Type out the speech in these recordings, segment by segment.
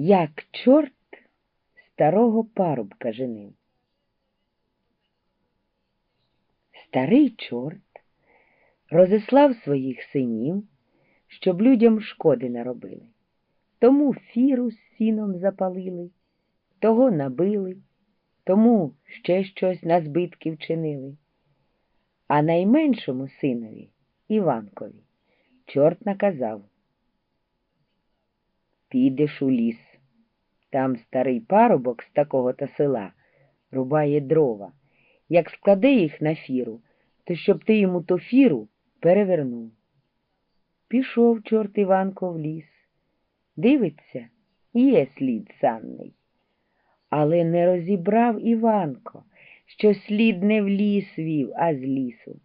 як чорт старого парубка женив. Старий чорт розіслав своїх синів, щоб людям шкоди наробили. Тому фіру з сіном запалили, того набили, тому ще щось на збитки вчинили. А найменшому синові, Іванкові, чорт наказав Підеш у ліс. Там старий парубок з такого-то села рубає дрова. Як складе їх на фіру, то щоб ти йому ту фіру перевернув. Пішов чорт Іванко в ліс. Дивиться, є слід санний. Але не розібрав Іванко, що слід не в ліс вів, а з лісу.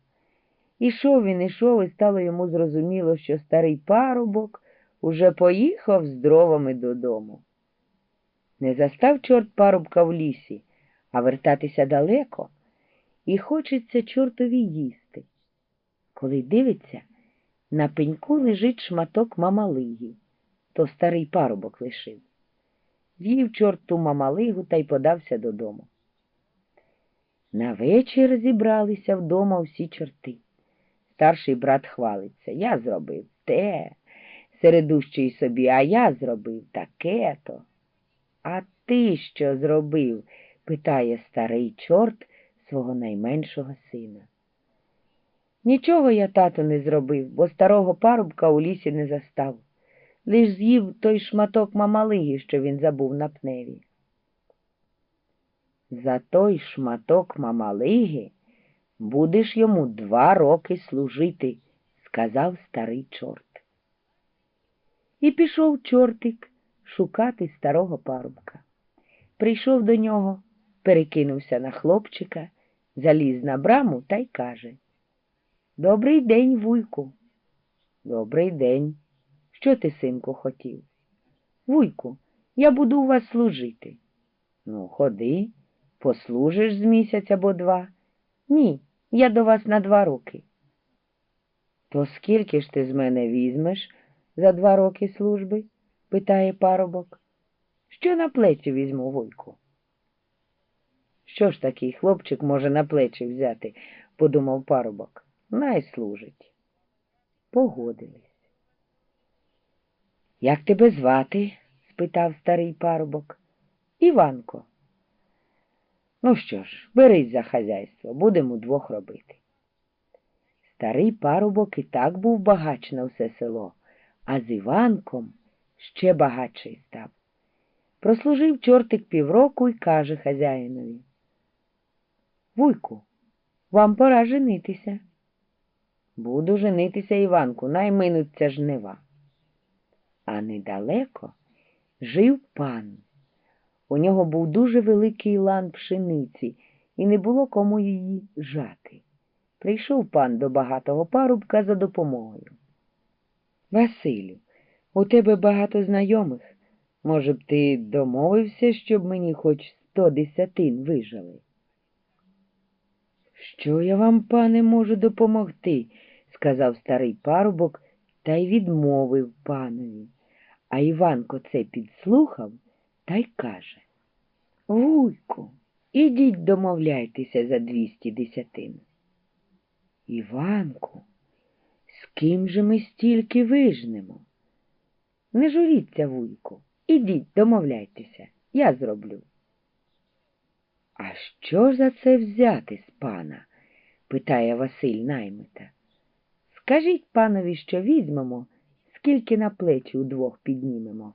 Ішов він, ішов, і стало йому зрозуміло, що старий парубок уже поїхав з дровами додому. Не застав чорт парубка в лісі, а вертатися далеко, і хочеться чортові їсти. Коли дивиться, на пеньку лежить шматок мамалиги, то старий парубок лишив. В'їв чорт ту мамалигу та й подався додому. На вечір зібралися вдома всі чорти. Старший брат хвалиться. Я зробив те, середущий собі, а я зробив таке то. А ти що зробив? питає старий чорт свого найменшого сина. Нічого я, тато, не зробив, бо старого парубка у лісі не застав. Лиш з'їв той шматок мамалиги, що він забув на пневі. За той шматок мамалиги будеш йому два роки служити, сказав старий чорт. І пішов чортик шукати старого парубка. Прийшов до нього, перекинувся на хлопчика, заліз на браму та й каже Добрий день, вуйку. Добрий день. Що ти, синку, хотів? Вуйку, я буду у вас служити. Ну, ходи, послужиш з місяць або два. Ні, я до вас на два роки. То скільки ж ти з мене візьмеш за два роки служби? Питає парубок. Що на плечі візьму, вуйку? Що ж такий хлопчик може на плечі взяти, подумав парубок. Най служить. Погодились. Як тебе звати? спитав старий парубок. Іванко. Ну що ж, берись за хазяйство, будемо двох робити. Старий парубок і так був багач на все село, а з Іванком ще багатший став. Прослужив чортик півроку і каже хазяїнові. Вуйку, вам пора женитися. Буду женитися, Іванку, най минуться жнива. А недалеко жив пан. У нього був дуже великий лан пшениці, і не було кому її жати. Прийшов пан до багатого парубка за допомогою. Василю, у тебе багато знайомих. Може б, ти домовився, щоб мені хоч сто десятин вижили? Що я вам, пане, можу допомогти? сказав старий парубок та й відмовив панові. А Іванко це підслухав та й каже Вуйку, ідіть домовляйтеся за двісті десятин. Іванку, з ким же ми стільки вижнемо? Не журіться, вуйку, ідіть домовляйтеся, я зроблю. А що ж за це взяти з пана? питає Василь наймита. Скажіть панові, що візьмемо, скільки на плечі удвох піднімемо,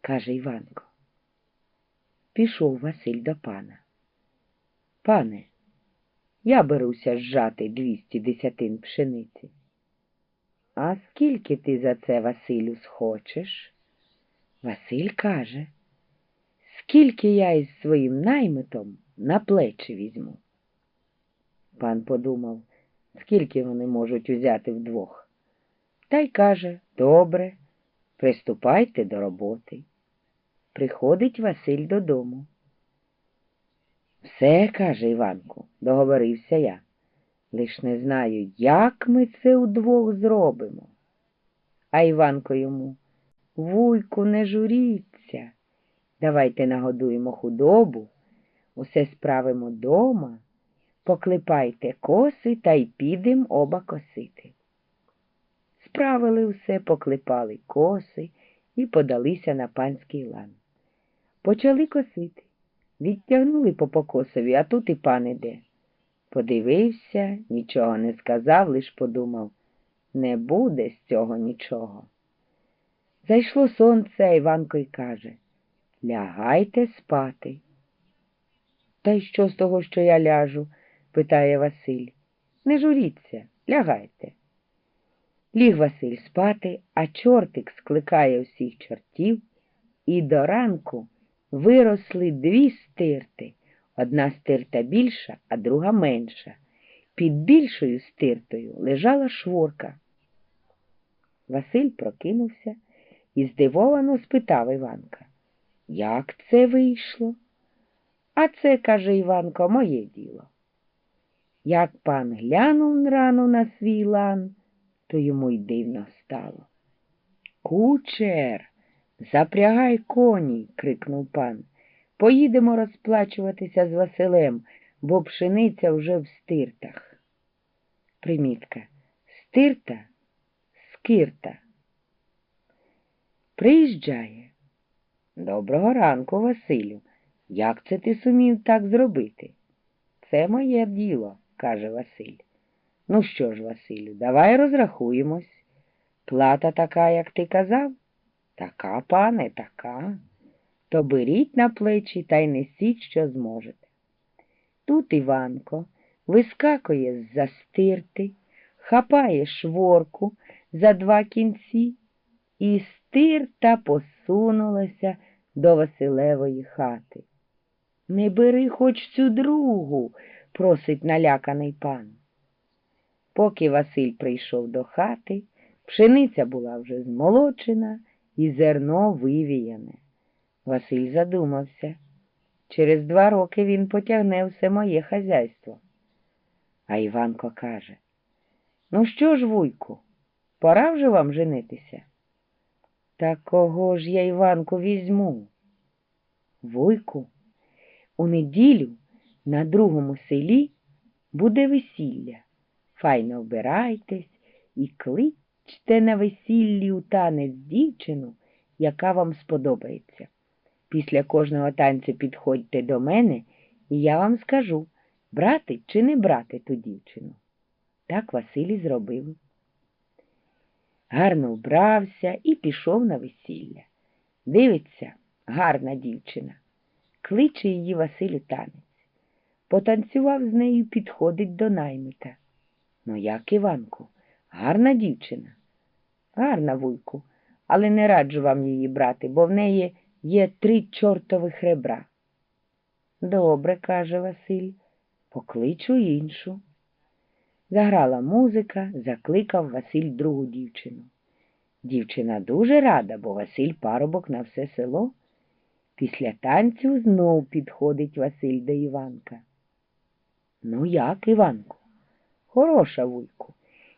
каже Іванко. Пішов Василь до пана. Пане, я беруся зжати двісті десятин пшениці. А скільки ти за це, Василю, схочеш? Василь каже, скільки я із своїм наймитом на плечі візьму. Пан подумав, скільки вони можуть узяти вдвох. Та й каже добре, приступайте до роботи. Приходить Василь додому. Все, каже Іванку, договорився я. Лиш не знаю, як ми це удвох зробимо. А Іванко йому, вуйку, не журіться, Давайте нагодуємо худобу, усе справимо дома, поклепайте коси та й підем оба косити. Справили все, поклепали коси і подалися на панський лан. Почали косити. Відтягнули по покосові, а тут і пан іде. Подивився, нічого не сказав, лиш подумав не буде з цього нічого. Зайшло сонце, Іванко й каже Лягайте спати. Та й що з того, що я ляжу? питає Василь. Не журіться, лягайте. Ліг Василь спати, а чортик скликає всіх чортів, і до ранку виросли дві стирти. Одна стирта більша, а друга менша. Під більшою стиртою лежала шворка. Василь прокинувся і здивовано спитав Іванка, як це вийшло? А це, каже Іванко, моє діло. Як пан глянув рано на свій лан, то йому й дивно стало. Кучер, запрягай коні, крикнув пан. Поїдемо розплачуватися з Василем, бо пшениця вже в стиртах. Примітка. Стирта скирта. Приїжджає. Доброго ранку, Василю. Як це ти сумів так зробити? Це моє діло, каже Василь. Ну що ж, Василю, давай розрахуємось. Плата така, як ти казав? Така, пане, така. То беріть на плечі та й несіть, що зможете. Тут Іванко вискакує з-за стирти, хапає шворку за два кінці, і стирта посунулася до Василевої хати. Не бери хоч цю другу, просить наляканий пан. Поки Василь прийшов до хати, пшениця була вже змолочена і зерно вивіяне. Василь задумався. Через два роки він потягне все моє хазяйство. А Іванко каже Ну що ж, вуйку, пора вже вам женитися? Та кого ж я Іванку візьму? Вуйку, у неділю на другому селі буде весілля. Файно вбирайтесь і кличте на весіллі у танець дівчину, яка вам сподобається. Після кожного танцю підходьте до мене, і я вам скажу, брати чи не брати ту дівчину. Так Василій зробив. Гарно вбрався і пішов на весілля. Дивиться, гарна дівчина. Кличе її Василю танець. Потанцював з нею, підходить до наймита. Ну, як Іванку, гарна дівчина. Гарна, вуйку, але не раджу вам її брати, бо в неї є три чортових ребра. Добре, каже Василь, покличу іншу. Заграла музика, закликав Василь другу дівчину. Дівчина дуже рада, бо Василь парубок на все село. Після танцю знов підходить Василь до Іванка. Ну, як, Іванку? Хороша вуйку.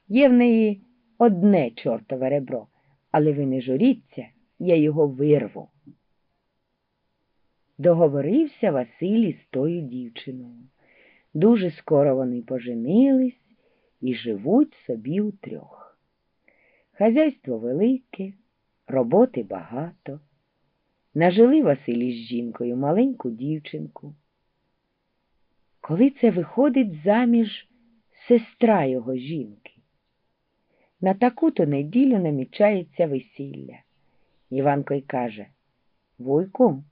Є в неї одне чортове ребро, але ви не журіться, я його вирву. Договорився Василь із тою дівчиною. Дуже скоро вони поженились і живуть собі утрьох. Хазяйство велике, роботи багато. Нажили Василі з жінкою маленьку дівчинку. Коли це виходить заміж сестра його жінки. На таку-то неділю намічається весілля. Іванко й каже Вуйку,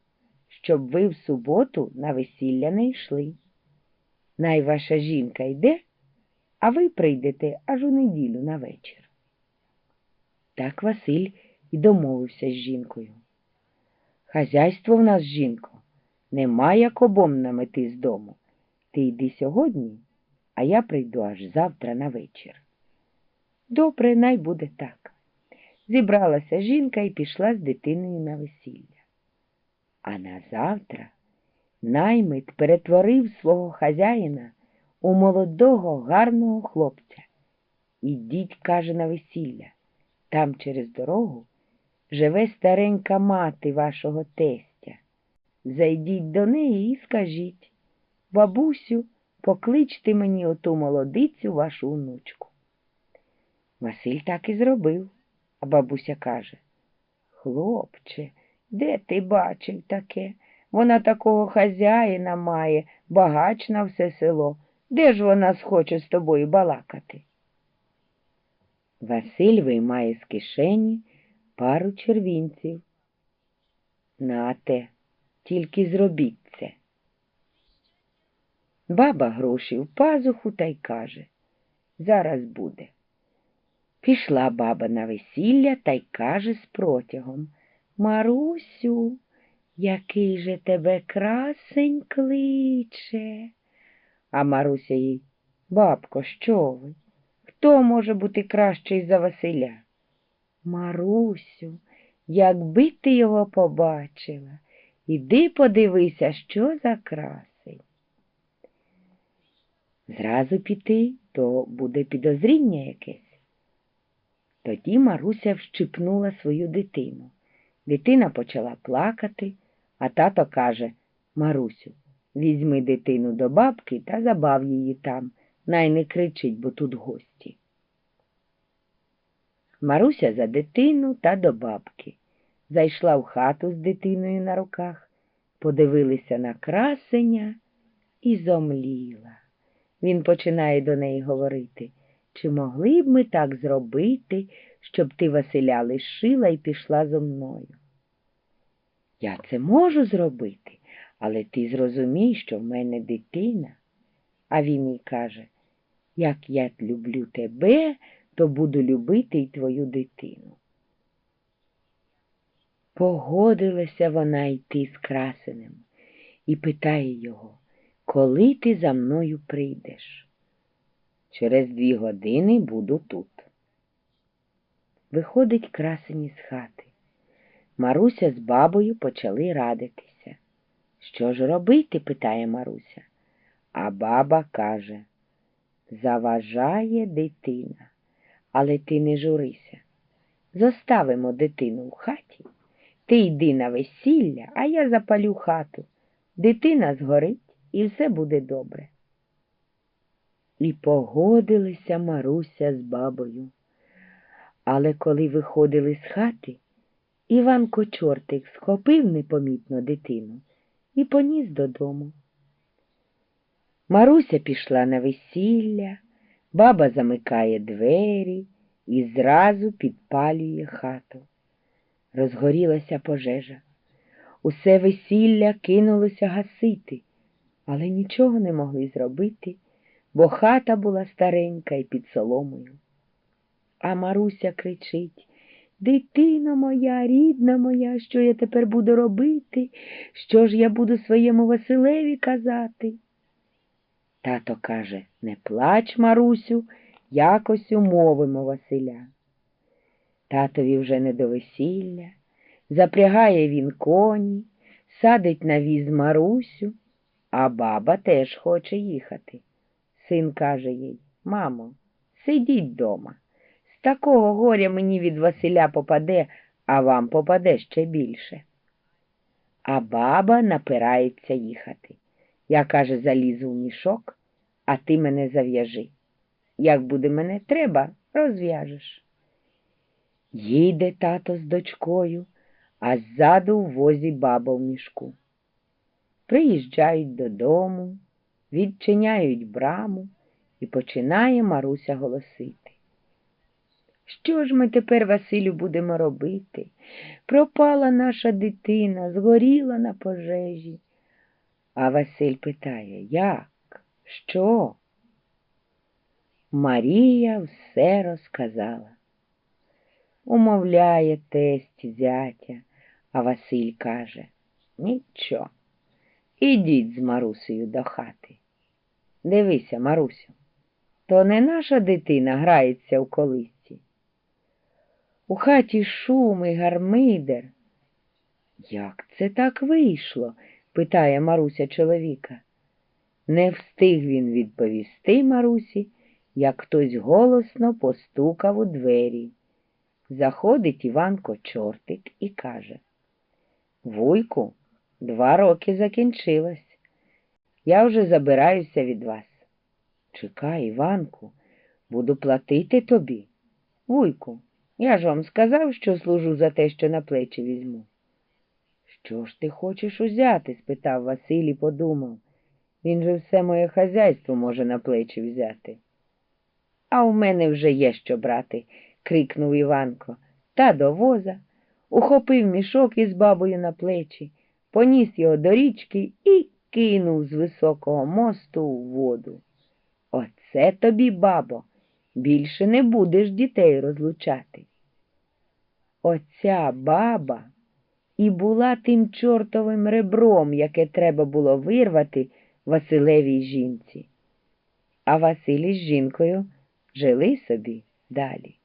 щоб ви в суботу на весілля не йшли. Най ваша жінка йде, а ви прийдете аж у неділю на вечір. Так Василь і домовився з жінкою. Хазяйство в нас, жінко, нема як обом намети з дому. Ти йди сьогодні, а я прийду аж завтра на вечір. Добре, най буде так. Зібралася жінка і пішла з дитиною на весілля. А на завтра наймит перетворив свого хазяїна у молодого гарного хлопця. Ідіть, каже, на весілля. Там через дорогу живе старенька мати вашого тестя. зайдіть до неї і скажіть, бабусю, покличте мені оту молодицю вашу онучку. Василь так і зробив, а бабуся каже Хлопче, де ти бачив таке? Вона такого хазяїна має, багач на все село. Де ж вона схоче з тобою балакати? Василь виймає з кишені пару червінців. Нате, тільки зробіть це. Баба гроші в пазуху та й каже Зараз буде. Пішла баба на весілля та й каже з протягом Марусю, який же тебе красень кличе. А Маруся їй, бабко, що ви? Хто може бути кращий за Василя? Марусю, якби ти його побачила, іди подивися, що за красень. Зразу піти, то буде підозріння якесь. Тоді Маруся вщипнула свою дитину. Дитина почала плакати, а тато каже Марусю, візьми дитину до бабки та забав її там, най не кричить, бо тут гості. Маруся за дитину та до бабки. Зайшла в хату з дитиною на руках, подивилися на красеня і зомліла. Він починає до неї говорити. Чи могли б ми так зробити, щоб ти Василя лишила і пішла зо мною? Я це можу зробити, але ти зрозумій, що в мене дитина. А він їй каже, як я люблю тебе, то буду любити й твою дитину. Погодилася вона йти з красенем і питає його, коли ти за мною прийдеш? Через дві години буду тут. Виходить красені з хати. Маруся з бабою почали радитися. Що ж робити? питає Маруся. А баба каже, заважає дитина, але ти не журися. Зоставимо дитину в хаті. Ти йди на весілля, а я запалю хату. Дитина згорить і все буде добре. І погодилися Маруся з бабою. Але коли виходили з хати, Іванко чортик схопив непомітно дитину і поніс додому. Маруся пішла на весілля, баба замикає двері і зразу підпалює хату. Розгорілася пожежа. Усе весілля кинулося гасити, але нічого не могли зробити бо хата була старенька і під соломою. А Маруся кричить Дитино моя, рідна моя, що я тепер буду робити? Що ж я буду своєму Василеві казати? Тато каже Не плач, Марусю, якось умовимо Василя. Татові вже не до весілля, запрягає він коні, садить на віз Марусю, а баба теж хоче їхати. Син каже їй Мамо, сидіть дома. Такого горя мені від Василя попаде, а вам попаде ще більше. А баба напирається їхати. Я, каже, залізу в мішок, а ти мене зав'яжи. Як буде мене треба, розв'яжеш. Їде тато з дочкою, а ззаду в возі баба в мішку. Приїжджають додому відчиняють браму і починає Маруся голосити. Що ж ми тепер, Василю, будемо робити? Пропала наша дитина, згоріла на пожежі. А Василь питає, як? Що? Марія все розказала. Умовляє тесть зятя, а Василь каже, нічого, ідіть з Марусею до хати. Дивися, Марусю, то не наша дитина грається у колисці. У хаті шум і гармидер. Як це так вийшло? питає Маруся чоловіка. Не встиг він відповісти Марусі, як хтось голосно постукав у двері. Заходить Іванко чортик і каже Вуйку, Два роки закінчилось. Я вже забираюся від вас. Чекай, Іванку, буду платити тобі. Вуйку, я ж вам сказав, що служу за те, що на плечі візьму. Що ж ти хочеш узяти? спитав Василь і подумав. Він же все моє хазяйство може на плечі взяти. А у мене вже є що брати, крикнув Іванко. Та до воза, ухопив мішок із бабою на плечі, поніс його до річки і кинув з високого мосту у воду. Оце тобі, бабо, більше не будеш дітей розлучати. Оця баба і була тим чортовим ребром, яке треба було вирвати Василевій жінці. А Василь із жінкою жили собі далі.